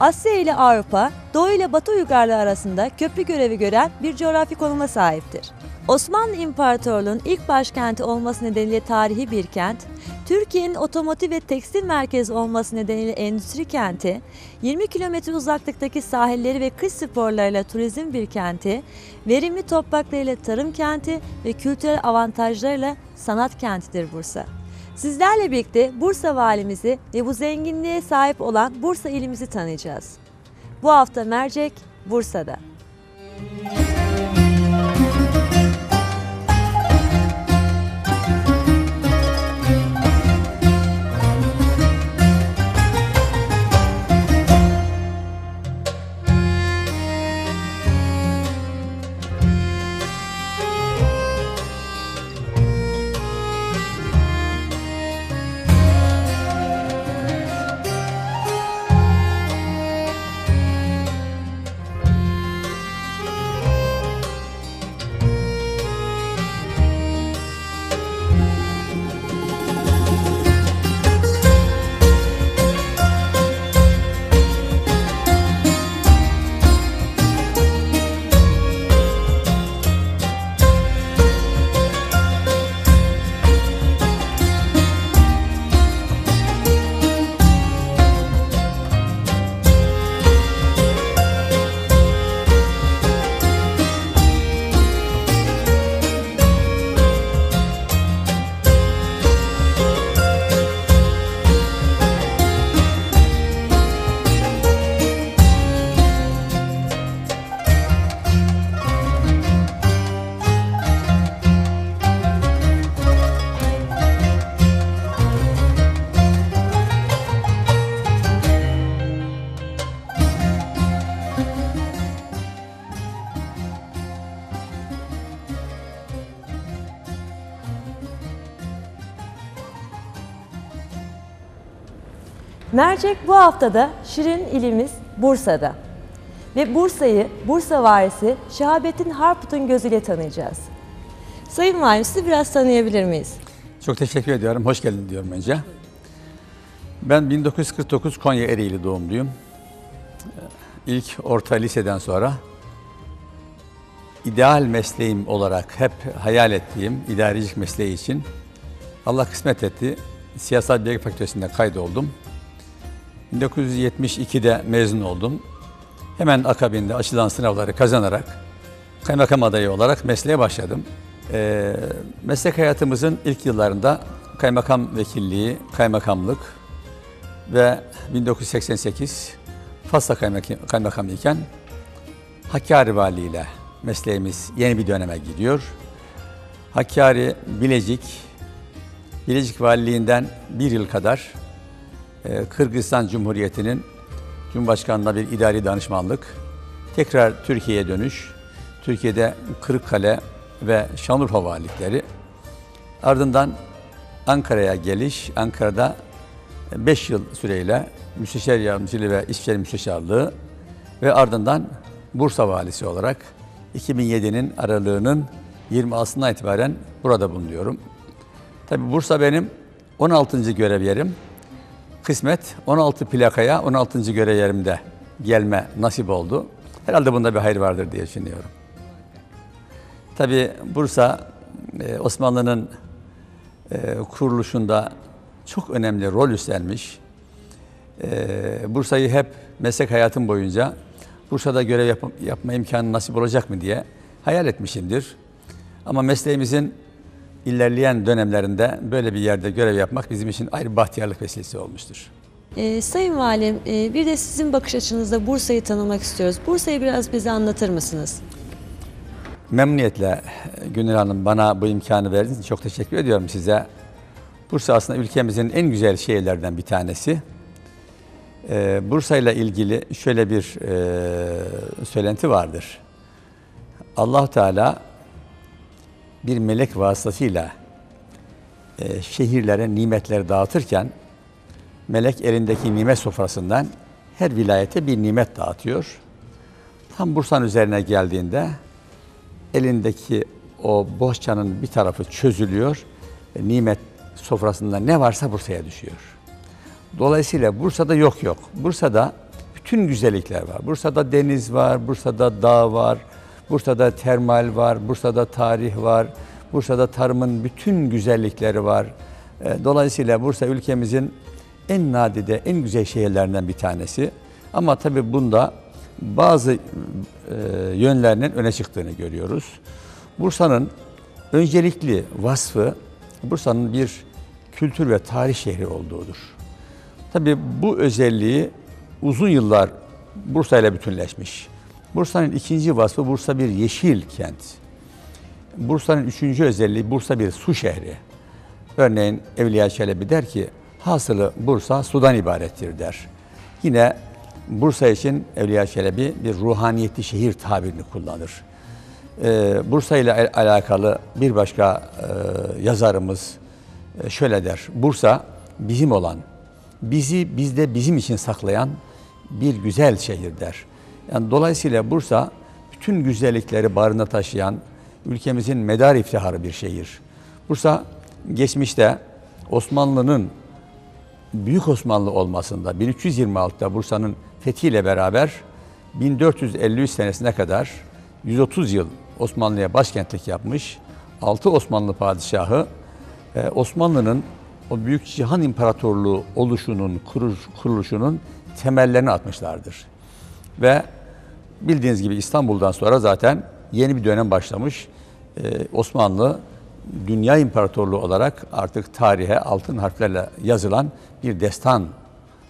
Asya ile Avrupa, Doğu ile Batı uygarlığı arasında köprü görevi gören bir coğrafi konuma sahiptir. Osmanlı İmparatorluğu'nun ilk başkenti olması nedeniyle tarihi bir kent, Türkiye'nin otomotiv ve tekstil merkezi olması nedeniyle endüstri kenti, 20 kilometre uzaklıktaki sahilleri ve kış sporlarıyla turizm bir kenti, verimli topraklarıyla tarım kenti ve kültürel avantajlarıyla sanat kentidir Bursa. Sizlerle birlikte Bursa valimizi ve bu zenginliğe sahip olan Bursa ilimizi tanıyacağız. Bu hafta mercek Bursa'da. Mercek bu haftada Şirin ilimiz Bursa'da. Ve Bursa'yı Bursa valisi Şahabettin Harput'un gözüyle tanıyacağız. Sayın Valim sizi biraz tanıyabilir miyiz? Çok teşekkür ediyorum. Hoş geldin diyorum önce. Ben 1949 Konya Ereğli doğumluyum. İlk orta liseden sonra ideal mesleğim olarak hep hayal ettiğim idarecilik mesleği için Allah kısmet etti. Siyasal Bilgi Fakültesi'nde kaydoldum. 1972'de mezun oldum. Hemen akabinde açılan sınavları kazanarak kaymakam adayı olarak mesleğe başladım. Ee, meslek hayatımızın ilk yıllarında kaymakam vekilliği, kaymakamlık ve 1988 Fasla kaymak- kaymakamı iken Hakkari Vali ile mesleğimiz yeni bir döneme gidiyor. Hakkari, Bilecik, Bilecik Valiliğinden bir yıl kadar e, Kırgızistan Cumhuriyeti'nin Cumhurbaşkanı'na bir idari danışmanlık, tekrar Türkiye'ye dönüş, Türkiye'de Kırıkkale ve Şanlıurfa valilikleri, ardından Ankara'ya geliş, Ankara'da 5 yıl süreyle müsteşar yardımcılığı ve işçiler müsteşarlığı ve ardından Bursa valisi olarak 2007'nin aralığının 26'sından itibaren burada bulunuyorum. Tabii Bursa benim 16. görev yerim. Kısmet 16 plakaya 16. görev yerimde gelme nasip oldu. Herhalde bunda bir hayır vardır diye düşünüyorum. Tabii Bursa e, Osmanlı'nın e, kuruluşunda çok önemli rol üstlenmiş. E, Bursa'yı hep meslek hayatım boyunca Bursa'da görev yap- yapma imkanı nasip olacak mı diye hayal etmişimdir. Ama mesleğimizin ilerleyen dönemlerinde böyle bir yerde görev yapmak bizim için ayrı bir bahtiyarlık vesilesi olmuştur. Ee, Sayın Valim e, bir de sizin bakış açınızda Bursa'yı tanımak istiyoruz. Bursa'yı biraz bize anlatır mısınız? Memnuniyetle Gönül Hanım bana bu imkanı verdiğiniz için çok teşekkür ediyorum size. Bursa aslında ülkemizin en güzel şehirlerden bir tanesi. Ee, Bursa ile ilgili şöyle bir e, söylenti vardır. allah Teala bir melek vasıtasıyla e, şehirlere nimetleri dağıtırken melek elindeki nimet sofrasından her vilayete bir nimet dağıtıyor. Tam Bursa'nın üzerine geldiğinde elindeki o bohçanın bir tarafı çözülüyor. ve Nimet sofrasında ne varsa Bursa'ya düşüyor. Dolayısıyla Bursa'da yok yok. Bursa'da bütün güzellikler var. Bursa'da deniz var, Bursa'da dağ var, Bursa'da termal var, Bursa'da tarih var, Bursa'da tarımın bütün güzellikleri var. E, Dolayısıyla Bursa ülkemizin en nadide, en güzel şehirlerinden bir tanesi. Ama tabii bunda bazı e, yönlerinin öne çıktığını görüyoruz. Bursa'nın öncelikli vasfı Bursa'nın bir kültür ve tarih şehri olduğudur. Tabii bu özelliği uzun yıllar Bursa ile bütünleşmiş. Bursa'nın ikinci vasfı Bursa bir yeşil kent. Bursa'nın üçüncü özelliği Bursa bir su şehri. Örneğin Evliya Çelebi der ki hasılı Bursa sudan ibarettir der. Yine Bursa için Evliya Çelebi bir ruhaniyetli şehir tabirini kullanır. Ee, Bursa ile al- alakalı bir başka e, yazarımız e, şöyle der. Bursa bizim olan, bizi bizde bizim için saklayan bir güzel şehir der. Yani dolayısıyla Bursa bütün güzellikleri barına taşıyan ülkemizin medar iftiharı bir şehir. Bursa geçmişte Osmanlı'nın Büyük Osmanlı olmasında 1326'da Bursa'nın fethiyle beraber 1453 senesine kadar 130 yıl Osmanlı'ya başkentlik yapmış. 6 Osmanlı padişahı e, Osmanlı'nın o büyük cihan imparatorluğu oluşunun, kuruluşunun temellerini atmışlardır. Ve bildiğiniz gibi İstanbul'dan sonra zaten yeni bir dönem başlamış. Ee, Osmanlı dünya imparatorluğu olarak artık tarihe altın harflerle yazılan bir destan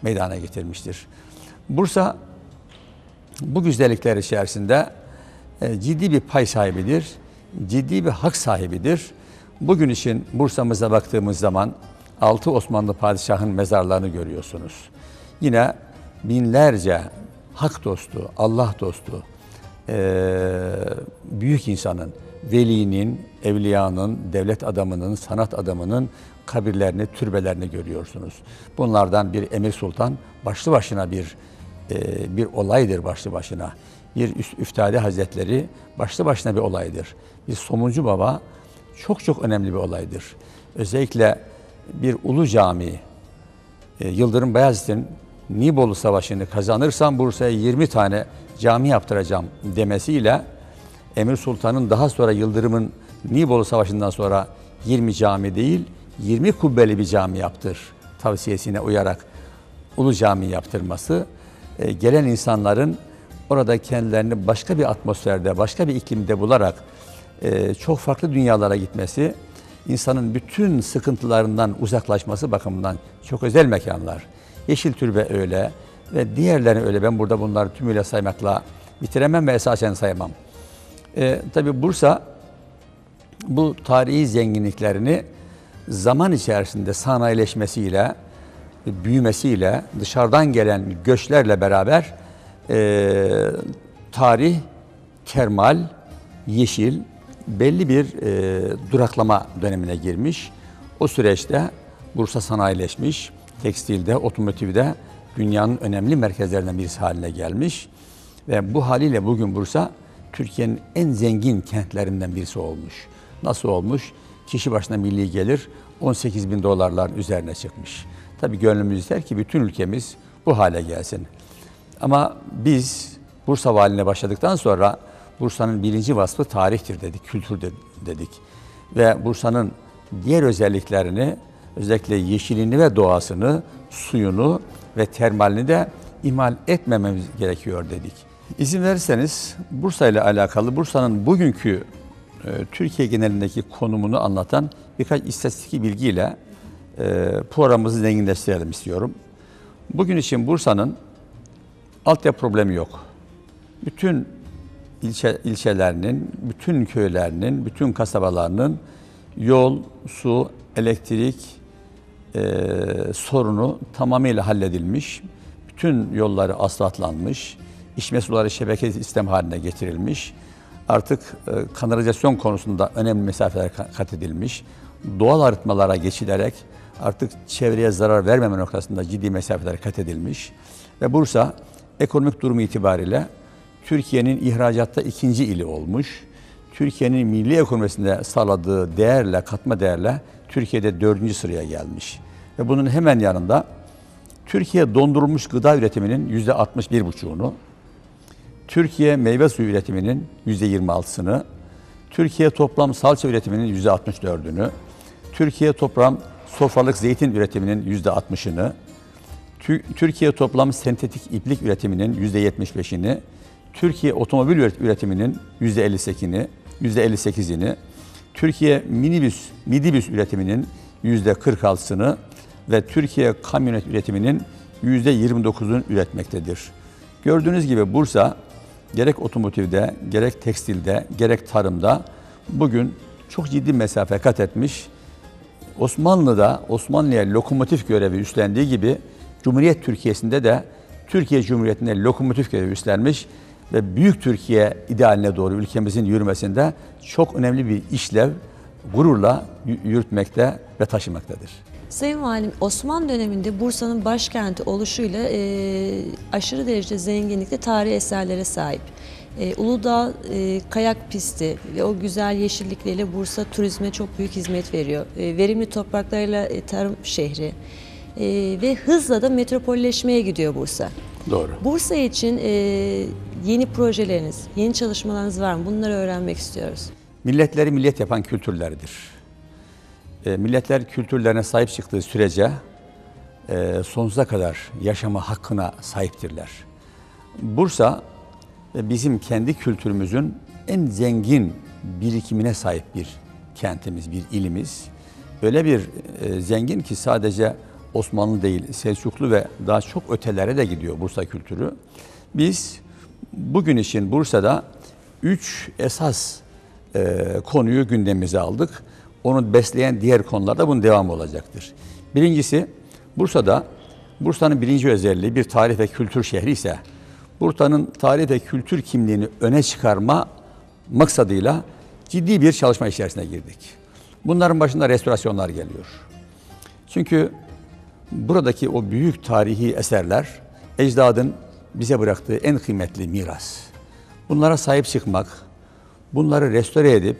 meydana getirmiştir. Bursa bu güzellikler içerisinde e, ciddi bir pay sahibidir, ciddi bir hak sahibidir. Bugün için Bursa'mıza baktığımız zaman altı Osmanlı padişahın mezarlarını görüyorsunuz. Yine binlerce hak dostu, Allah dostu, büyük insanın, velinin, evliyanın, devlet adamının, sanat adamının kabirlerini, türbelerini görüyorsunuz. Bunlardan bir Emir Sultan başlı başına bir bir olaydır başlı başına. Bir Üf- Üftade Hazretleri başlı başına bir olaydır. Bir Somuncu Baba çok çok önemli bir olaydır. Özellikle bir ulu cami, Yıldırım Bayezid'in Nibolu Savaşı'nı kazanırsam Bursa'ya 20 tane cami yaptıracağım demesiyle Emir Sultan'ın daha sonra Yıldırım'ın Nibolu Savaşı'ndan sonra 20 cami değil 20 kubbeli bir cami yaptır tavsiyesine uyarak Ulu Cami yaptırması e, gelen insanların orada kendilerini başka bir atmosferde, başka bir iklimde bularak e, çok farklı dünyalara gitmesi, insanın bütün sıkıntılarından uzaklaşması bakımından çok özel mekanlar. Yeşil Türbe öyle ve diğerleri öyle. Ben burada bunları tümüyle saymakla bitiremem ve esasen sayamam. E, tabii Bursa bu tarihi zenginliklerini zaman içerisinde sanayileşmesiyle, büyümesiyle, dışarıdan gelen göçlerle beraber e, tarih, termal, yeşil belli bir e, duraklama dönemine girmiş. O süreçte Bursa sanayileşmiş, tekstilde, otomotivde dünyanın önemli merkezlerinden birisi haline gelmiş. Ve bu haliyle bugün Bursa Türkiye'nin en zengin kentlerinden birisi olmuş. Nasıl olmuş? Kişi başına milli gelir 18 bin dolarların üzerine çıkmış. Tabii gönlümüz ister ki bütün ülkemiz bu hale gelsin. Ama biz Bursa valine başladıktan sonra Bursa'nın birinci vasfı tarihtir dedik, kültür de- dedik. Ve Bursa'nın diğer özelliklerini, özellikle yeşilini ve doğasını, suyunu ve termalini de ihmal etmememiz gerekiyor dedik. İzin verirseniz Bursa ile alakalı Bursa'nın bugünkü e, Türkiye genelindeki konumunu anlatan birkaç istatistik bilgiyle e, programımızı zenginleştirelim istiyorum. Bugün için Bursa'nın altyapı problemi yok. Bütün ilçe, ilçelerinin, bütün köylerinin, bütün kasabalarının yol, su, elektrik e, sorunu tamamıyla halledilmiş. Bütün yolları asfaltlanmış. içme suları şebeke sistem haline getirilmiş. Artık e, kanalizasyon konusunda önemli mesafeler ka- kat edilmiş. Doğal arıtmalara geçilerek artık çevreye zarar vermeme noktasında ciddi mesafeler kat edilmiş. Ve Bursa ekonomik durumu itibariyle Türkiye'nin ihracatta ikinci ili olmuş. Türkiye'nin milli ekonomisinde sağladığı değerle, katma değerle Türkiye'de dördüncü sıraya gelmiş. Ve bunun hemen yanında Türkiye dondurulmuş gıda üretiminin yüzde 61,5'unu, Türkiye meyve suyu üretiminin yüzde 26'sını, Türkiye toplam salça üretiminin yüzde 64'ünü, Türkiye toplam sofralık zeytin üretiminin yüzde 60'ını, Tü- Türkiye toplam sentetik iplik üretiminin yüzde 75'ini, Türkiye otomobil üret- üretiminin yüzde 58'ini, yüzde 58'ini, Türkiye minibüs, midibüs üretiminin yüzde 46'sını ve Türkiye kamyonet üretiminin yüzde 29'unu üretmektedir. Gördüğünüz gibi Bursa gerek otomotivde, gerek tekstilde, gerek tarımda bugün çok ciddi mesafe kat etmiş. Osmanlı'da Osmanlı'ya lokomotif görevi üstlendiği gibi Cumhuriyet Türkiye'sinde de Türkiye Cumhuriyeti'nde lokomotif görevi üstlenmiş ve Büyük Türkiye idealine doğru ülkemizin yürümesinde çok önemli bir işlev gururla yürütmekte ve taşımaktadır. Sayın Valim, Osmanlı döneminde Bursa'nın başkenti oluşuyla e, aşırı derecede zenginlikte tarihi eserlere sahip. E, Uludağ e, kayak pisti ve o güzel yeşillikleriyle Bursa turizme çok büyük hizmet veriyor. E, verimli topraklarıyla e, tarım şehri E, ve hızla da metropolleşmeye gidiyor Bursa. Doğru. Bursa için e, yeni projeleriniz, yeni çalışmalarınız var mı? Bunları öğrenmek istiyoruz. Milletleri millet yapan kültürlerdir. E, milletler kültürlerine sahip çıktığı sürece e, sonsuza kadar yaşama hakkına sahiptirler. Bursa e, bizim kendi kültürümüzün en zengin birikimine sahip bir kentimiz, bir ilimiz. Öyle bir e, zengin ki sadece Osmanlı değil, Selçuklu ve daha çok ötelere de gidiyor Bursa kültürü. Biz bugün için Bursa'da üç esas e, konuyu gündemimize aldık. Onu besleyen diğer konularda bunun devamı olacaktır. Birincisi Bursa'da, Bursa'nın birinci özelliği bir tarih ve kültür şehri ise Bursa'nın tarih ve kültür kimliğini öne çıkarma maksadıyla ciddi bir çalışma içerisine girdik. Bunların başında restorasyonlar geliyor. Çünkü buradaki o büyük tarihi eserler ecdadın bize bıraktığı en kıymetli miras. Bunlara sahip çıkmak, bunları restore edip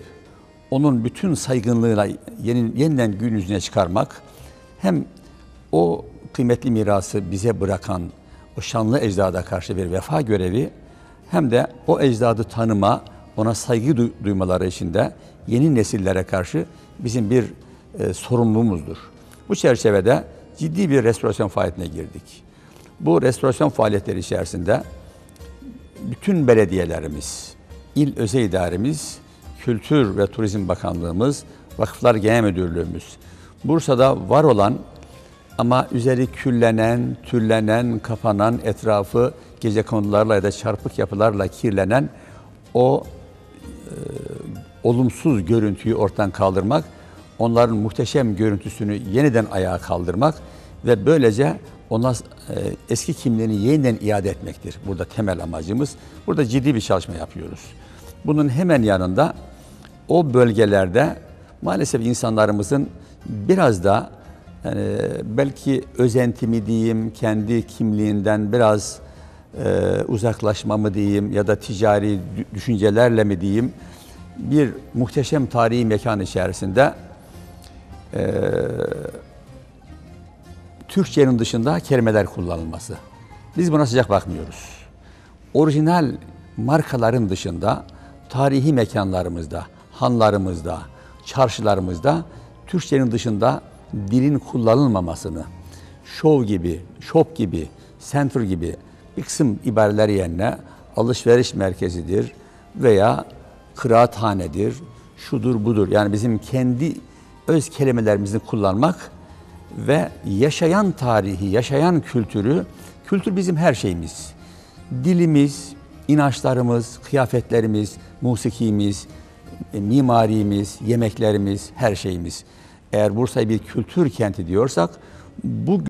onun bütün saygınlığıyla yeni, yeniden gün yüzüne çıkarmak hem o kıymetli mirası bize bırakan o şanlı ecdada karşı bir vefa görevi hem de o ecdadı tanıma, ona saygı duy- duymaları için de yeni nesillere karşı bizim bir e, sorumluluğumuzdur. Bu çerçevede ciddi bir restorasyon faaliyetine girdik. Bu restorasyon faaliyetleri içerisinde bütün belediyelerimiz, il özel idaremiz, Kültür ve Turizm Bakanlığımız, Vakıflar Genel Müdürlüğümüz, Bursa'da var olan ama üzeri küllenen, tüllenen, kapanan, etrafı gece konularla ya da çarpık yapılarla kirlenen o e, olumsuz görüntüyü ortadan kaldırmak, onların muhteşem görüntüsünü yeniden ayağa kaldırmak ve böylece ona e, eski kimliğini yeniden iade etmektir. Burada temel amacımız. Burada ciddi bir çalışma yapıyoruz. Bunun hemen yanında o bölgelerde maalesef insanlarımızın biraz da yani belki özenti mi diyeyim, kendi kimliğinden biraz e, uzaklaşma mı diyeyim ya da ticari dü- düşüncelerle mi diyeyim bir muhteşem tarihi mekan içerisinde e, Türkçenin dışında kelimeler kullanılması. Biz buna sıcak bakmıyoruz. Orijinal markaların dışında tarihi mekanlarımızda, hanlarımızda, çarşılarımızda Türkçenin dışında dilin kullanılmamasını, şov gibi, shop gibi, center gibi bir kısım ibareler yerine alışveriş merkezidir veya kıraathanedir, şudur budur. Yani bizim kendi öz kelimelerimizi kullanmak ve yaşayan tarihi, yaşayan kültürü, kültür bizim her şeyimiz. Dilimiz, inançlarımız, kıyafetlerimiz, musikimiz, e, mimarimiz, yemeklerimiz, her şeyimiz. Eğer Bursa'yı bir kültür kenti diyorsak bu